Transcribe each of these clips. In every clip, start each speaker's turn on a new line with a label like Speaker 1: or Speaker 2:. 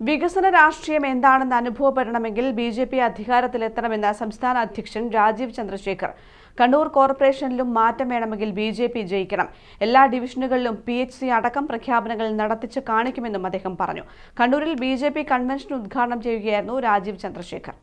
Speaker 1: വികസന രാഷ്ട്രീയം എന്താണെന്ന് അനുഭവപ്പെടണമെങ്കിൽ ബി ജെ പി അധികാരത്തിലെത്തണമെന്ന് സംസ്ഥാന അധ്യക്ഷൻ രാജീവ് ചന്ദ്രശേഖർ. കണ്ണൂർ കോർപ്പറേഷനിലും മാറ്റം വേണമെങ്കിൽ ബി ജെ പി ജയിക്കണം. എല്ലാ ഡിവിഷനുകളിലും പി എച്ച് സി അടക്കം പ്രഖ്യാപനങ്ങൾ നടത്തിച്ച് കാണിക്കുമെന്നും അദ്ദേഹം പറഞ്ഞു. കണ്ണൂരിൽ ബി ജെ പി കൺവെൻഷൻ ഉദ്ഘാടനം ചെയ്യുകയായിരുന്നു രാജീവ് ചന്ദ്രശേഖർ.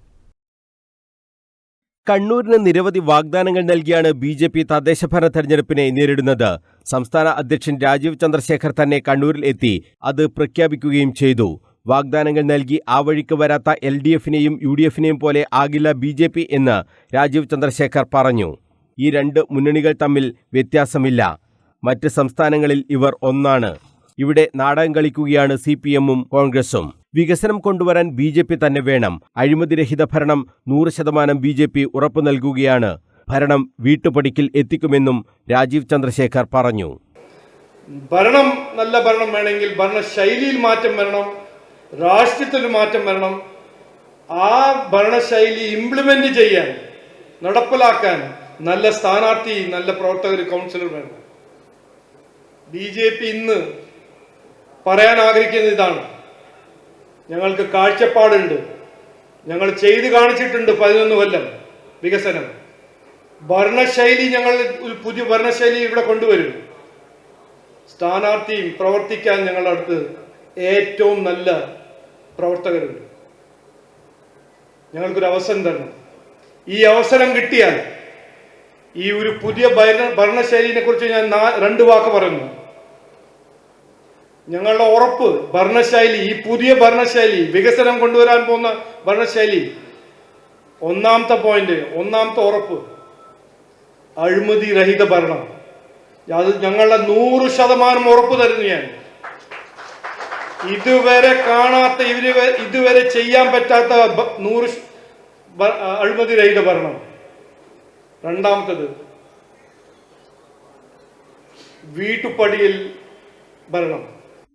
Speaker 2: കണ്ണൂരിന് നിരവധി വാഗ്ദാനങ്ങൾ നൽകിയാണ് ബി ജെ പി തദ്ദേശഭരണ തെരഞ്ഞെടുപ്പിനെ നേരിടുന്നത്. സംസ്ഥാന അധ്യക്ഷൻ രാജീവ് ചന്ദ്രശേഖർ തന്നെ കണ്ണൂരിൽ എത്തി അത് പ്രഖ്യാപിക്കുകയും ചെയ്തു. വാഗ്ദാനങ്ങൾ നൽകി ആ വഴിക്ക് വരാത്ത എൽ ഡി എഫിനെയും യു ഡി എഫിനെയും പോലെ ആകില്ല ബി ജെ പി എന്ന് രാജീവ് ചന്ദ്രശേഖർ പറഞ്ഞു. ഈ രണ്ട് മുന്നണികൾ തമ്മിൽ വ്യത്യാസമില്ല. മറ്റ് സംസ്ഥാനങ്ങളിൽ ഇവർ ഒന്നാണ്. ഇവിടെ നാടകം കളിക്കുകയാണ് സി പി എമ്മും കോൺഗ്രസും. വികസനം കൊണ്ടുവരാൻ ബി ജെ പി തന്നെ വേണം. അഴിമതിരഹിത ഭരണം നൂറ് ശതമാനം ബി ജെ പി ഉറപ്പു നൽകുകയാണ്. ഭരണം വീട്ടുപടിക്കിൽ എത്തിക്കുമെന്നും രാജീവ് ചന്ദ്രശേഖർ പറഞ്ഞു.
Speaker 3: ഭരണം നല്ല ഭരണം വേണമെങ്കിൽ ഭരണശൈലിയിൽ മാറ്റം വരണം. രാഷ്ട്രീയത്തിൽ മാറ്റം വരണം. ആ ഭരണശൈലി ഇംപ്ലിമെന്റ് ചെയ്യാൻ നടപ്പിലാക്കാൻ നല്ല സ്ഥാനാർത്ഥി നല്ല പ്രവർത്തകർ കൗൺസിലർ വേണം. ബി ജെ പി ഇന്ന് പറയാൻ ആഗ്രഹിക്കുന്ന ഇതാണ്. ഞങ്ങൾക്ക് കാഴ്ചപ്പാടുണ്ട്. ഞങ്ങൾ ചെയ്തു കാണിച്ചിട്ടുണ്ട് പതിനൊന്ന് കൊല്ലം വികസനം. ഭരണശൈലി ഞങ്ങൾ ഒരു പുതിയ ഭരണശൈലി ഇവിടെ കൊണ്ടുവരും. സ്ഥാനാർത്ഥിയും പ്രവർത്തിക്കാൻ ഞങ്ങളുടെ അടുത്ത് ഏറ്റവും നല്ല പ്രവർത്തകരുണ്ട്. ഞങ്ങൾക്കൊരു അവസരം തരണം. ഈ അവസരം കിട്ടിയാൽ ഈ ഒരു പുതിയ ഭരണ ഭരണശൈലിനെ കുറിച്ച് ഞാൻ രണ്ട് വാക്ക് പറയുന്നു. ഞങ്ങളുടെ ഉറപ്പ് ഭരണശൈലി ഈ പുതിയ ഭരണശൈലി വികസനം കൊണ്ടുവരാൻ പോകുന്ന ഭരണശൈലി ഒന്നാമത്തെ പോയിന്റ് ഒന്നാമത്തെ ഉറപ്പ് അഴിമതി രഹിത ഭരണം. അത് ഞങ്ങളുടെ നൂറ് ശതമാനം ഉറപ്പ് തരുന്നു ഞാൻ. ഇതുവരെ കാണാത്ത ഇവർ ഇതുവരെ ചെയ്യാൻ പറ്റാത്ത നൂറ് അഴിമതി രഹിത ഭരണം. രണ്ടാമത്തത് വീട്ടുപടിയിൽ ഭരണം.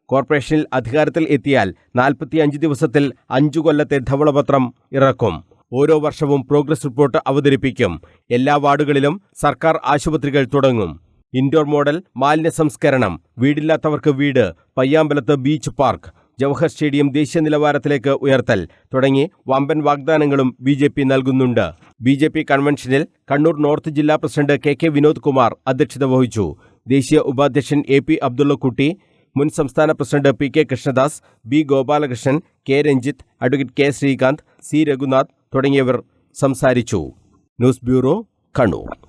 Speaker 2: കോർപ്പറേഷനിൽ അധികാരത്തിൽ എത്തിയാൽ നാൽപ്പത്തിയഞ്ച് ദിവസത്തിൽ അഞ്ചു കൊല്ലത്തെ ധവളപത്രം ഇറക്കും. ഓരോ വർഷവും പ്രോഗ്രസ് റിപ്പോർട്ട് അവതരിപ്പിക്കും. എല്ലാ വാർഡുകളിലും സർക്കാർ ആശുപത്രികൾ തുടങ്ങും. ഇൻഡോർ മോഡൽ മാലിന്യ സംസ്കരണം. വീടില്ലാത്തവർക്ക് വീട്. പയ്യാമ്പലത്ത് ബീച്ച് പാർക്ക്. ജവഹർ സ്റ്റേഡിയം ദേശീയ നിലവാരത്തിലേക്ക് ഉയർത്തൽ. തുടങ്ങി വമ്പൻ വാഗ്ദാനങ്ങളും ബി ജെ പി നൽകുന്നുണ്ട്. ബി ജെ പി കൺവെൻഷനിൽ കണ്ണൂർ നോർത്ത് ജില്ലാ president K K Vinod Kumar അധ്യക്ഷത വഹിച്ചു. ദേശീയ ഉപാധ്യക്ഷൻ എ പി അബ്ദുള്ളക്കുട്ടി മുൻ സംസ്ഥാന president P K Krishnadas B Gopalakrishnan K Ranjith advocate K Sreekanth C Raghunath തുടങ്ങിയവർ സംസാരിച്ചു. News bureau Kannur.